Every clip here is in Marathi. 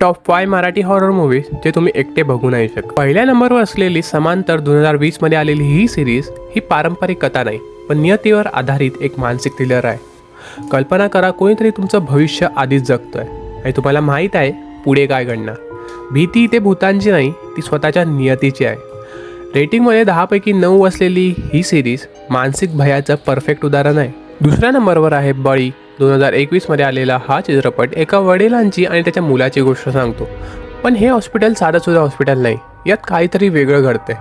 Top five Marathi horror movies जे तुम्ही एकटे बघू नाही शकत. पहिल्या नंबरवर असलेली समांतर दोन हजार वीसमध्ये आलेली ही सिरीज ही पारंपरिक कथा नाही पण नियतीवर आधारित एक मानसिक थ्रिलर आहे. कल्पना करा कोणीतरी तुमचं भविष्य आधीच जगतोय आणि तुम्हाला माहीत आहे पुढे काय घडणार. भीती ते भूतांची नाही ती स्वतःच्या नियतीची आहे. रेटिंगमध्ये दहापैकी नऊ असलेली ही सिरीज मानसिक भयाचं परफेक्ट उदाहरण आहे. दुसऱ्या नंबरवर आहे बळी दोन हजार एकवीसमध्ये आलेला हा चित्रपट एका वडिलांची आणि त्याच्या मुलाची गोष्ट सांगतो. पण हे हॉस्पिटल साधंसुद्धा हॉस्पिटल नाही. यात काहीतरी वेगळं घडतंय.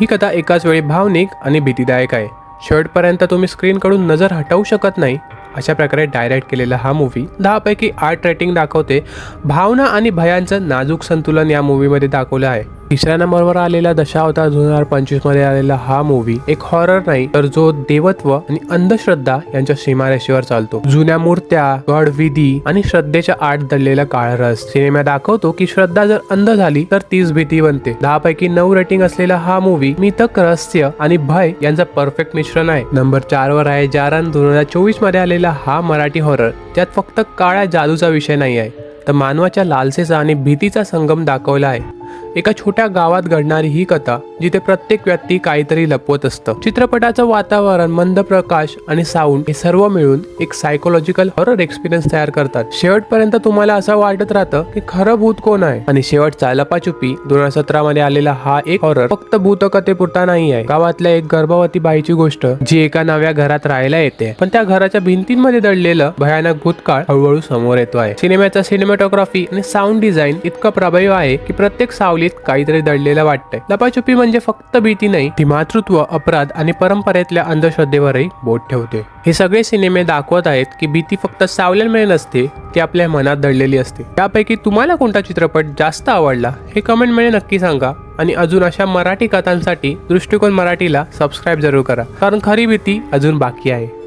ही कथा एकाच वेळी भावनिक आणि भीतीदायक आहे. शेवटपर्यंत तुम्ही स्क्रीनकडून नजर हटवू शकत नाही. अशा प्रकारे डायरेक्ट केलेला हा मूवी दहापैकी आठ रेटिंग दाखवते. भावना आणि भयांचं नाजूक संतुलन या मूवीमध्ये दाखवलं आहे. तिसऱ्या नंबरवर आलेला दशावतार दोन हजार पंचवीसमध्ये आलेला हा मूवी एक हॉरर नाही तर जो देवत्व आणि अंधश्रद्धा यांच्या सीमारेषेवर चालतो. जुन्या मूर्त्या गड विधी आणि श्रद्धेच्या आड दडलेला काळरस सिनेमा दाखवतो की श्रद्धा जर अंध झाली तर तीच भीती बनते. दहा पैकी नऊ रेटिंग असलेला हा मूवी मितक रहस्य आणि भय यांचा परफेक्ट मिश्रण आहे. नंबर चार वर आहे जारान. दोन हजार चोवीसमध्ये आलेला हा मराठी हॉरर ज्यात फक्त काळ्या जादूचा विषय नाही आहे तर मानवाच्या लालसेचा आणि भीतीचा संगम दाखवला आहे. एका छोट्या गावात घडणारी ही कथा. जिथे प्रत्येक व्यक्ती काहीतरी लपवत असतं. चित्रपटाचं वातावरण मंद प्रकाश आणि साऊंड हे सर्व मिळून एक सायकोलॉजिकल हॉरर एक्सपिरियन्स तयार करतात. शेवटपर्यंत तुम्हाला असं वाटत राहतं की खरं भूत कोण आहे? आणि शेवटचा लपाचुपी दोन हजार सतरा मध्ये आलेला हा एक हॉरर फक्त भूतकथेपुरता नाही आहे. गावातल्या एक गर्भवती बाईची गोष्ट जी एका नव्या घरात राहायला येते. पण त्या घराच्या भिंतींमध्ये दडलेलं भयानक भूतकाळ हळूहळू समोर येतो आहे. सिनेमाचा सिनेमॅटोग्राफी आणि साऊंड डिझाईन इतकं प्रभावी आहे की प्रत्येक सावलीत काहीतरी दडलेलं वाटतंय. लपाछुपी म्हणजे म्हणजे फक्त भीती नाही ती मातृत्व अपराध आणि परंपरेतल्या अंधश्रद्धेवरही बोट ठेवते. हे सगळे सिनेमे दाखवत आहेत की भीती फक्त सावल्यांमुळे नसते ती आपल्या मनात दडलेली असते. त्यापैकी तुम्हाला कोणता चित्रपट जास्त आवडला हे कमेंटमध्ये नक्की सांगा आणि अजून अशा मराठी कथांसाठी दृष्टिकोन मराठीला सबस्क्राईब जरूर करा कारण खरी भीती अजून बाकी आहे.